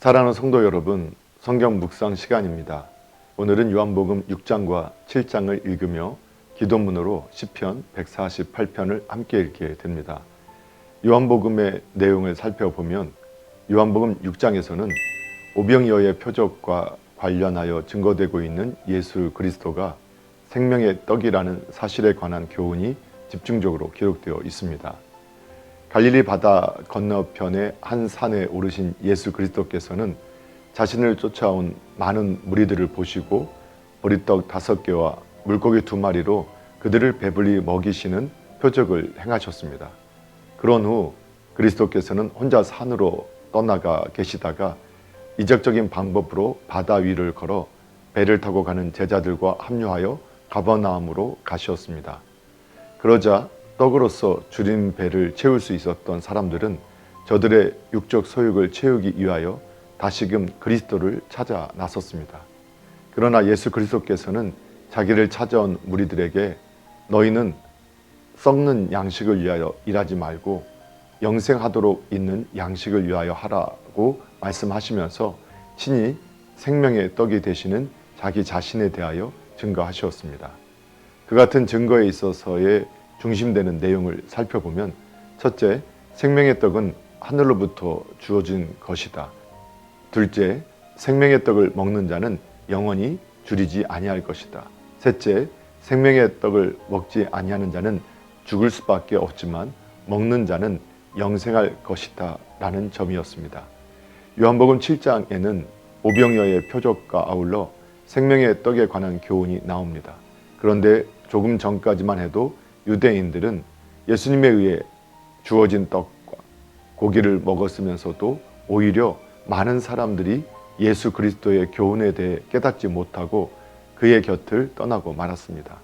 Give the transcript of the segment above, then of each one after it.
사랑하는 성도 여러분, 성경 묵상 시간입니다. 오늘은 요한복음 6장과 7장을 읽으며 기도문으로 시편 148편을 함께 읽게 됩니다. 요한복음의 내용을 살펴보면 요한복음 6장에서는 오병이어의 표적과 관련하여 증거되고 있는 예수 그리스도가 생명의 떡이라는 사실에 관한 교훈이 집중적으로 기록되어 있습니다. 갈릴리 바다 건너편의 한 산에 오르신 예수 그리스도께서는 자신을 쫓아온 많은 무리들을 보시고 보리떡 다섯 개와 물고기 두 마리로 그들을 배불리 먹이시는 표적을 행하셨습니다. 그런 후 그리스도께서는 혼자 산으로 떠나가 계시다가 이적적인 방법으로 바다 위를 걸어 배를 타고 가는 제자들과 합류하여 가버나움으로 가셨습니다. 그러자 떡으로서 줄인 배를 채울 수 있었던 사람들은 저들의 육적 소욕을 채우기 위하여 다시금 그리스도를 찾아 나섰습니다. 그러나 예수 그리스도께서는 자기를 찾아온 무리들에게 너희는 썩는 양식을 위하여 일하지 말고 영생하도록 있는 양식을 위하여 하라고 말씀하시면서 친히 생명의 떡이 되시는 자기 자신에 대하여 증거하셨습니다. 그 같은 증거에 있어서의 중심되는 내용을 살펴보면 첫째, 생명의 떡은 하늘로부터 주어진 것이다. 둘째, 생명의 떡을 먹는 자는 영원히 줄이지 아니할 것이다. 셋째, 생명의 떡을 먹지 아니하는 자는 죽을 수밖에 없지만 먹는 자는 영생할 것이다 라는 점이었습니다. 요한복음 7장에는 오병이어의 표적과 아울러 생명의 떡에 관한 교훈이 나옵니다. 그런데 조금 전까지만 해도 유대인들은 예수님에 의해 주어진 떡과 고기를 먹었으면서도 오히려 많은 사람들이 예수 그리스도의 교훈에 대해 깨닫지 못하고 그의 곁을 떠나고 말았습니다.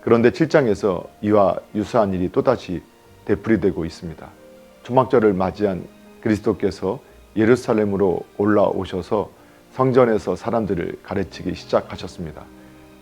그런데 7장에서 이와 유사한 일이 또다시 되풀이되고 있습니다. 초막절을 맞이한 그리스도께서 예루살렘으로 올라오셔서 성전에서 사람들을 가르치기 시작하셨습니다.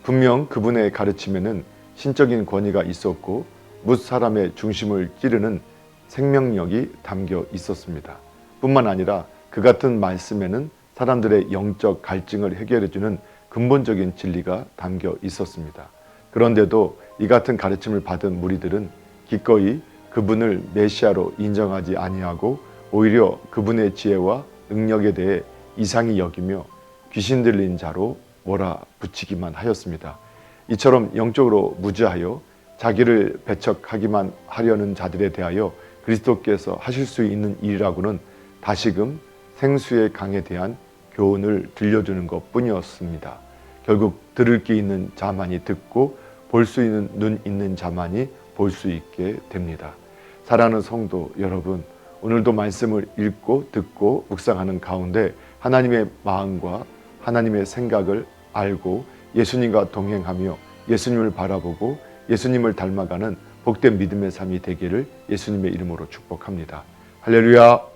분명 그분의 가르침에는 신적인 권위가 있었고 뭇 사람의 중심을 찌르는 생명력이 담겨 있었습니다. 뿐만 아니라 그 같은 말씀에는 사람들의 영적 갈증을 해결해주는 근본적인 진리가 담겨 있었습니다. 그런데도 이 같은 가르침을 받은 무리들은 기꺼이 그분을 메시아로 인정하지 아니하고 오히려 그분의 지혜와 능력에 대해 이상히 여기며 귀신 들린 자로 몰아붙이기만 하였습니다. 이처럼 영적으로 무지하여 자기를 배척하기만 하려는 자들에 대하여 그리스도께서 하실 수 있는 일이라고는 다시금 생수의 강에 대한 교훈을 들려주는 것 뿐이었습니다. 결국 들을 귀 있는 자만이 듣고 볼 수 있는 눈 있는 자만이 볼 수 있게 됩니다. 사랑하는 성도 여러분, 오늘도 말씀을 읽고 듣고 묵상하는 가운데 하나님의 마음과 하나님의 생각을 알고 예수님과 동행하며 예수님을 바라보고 예수님을 닮아가는 복된 믿음의 삶이 되기를 예수님의 이름으로 축복합니다. 할렐루야!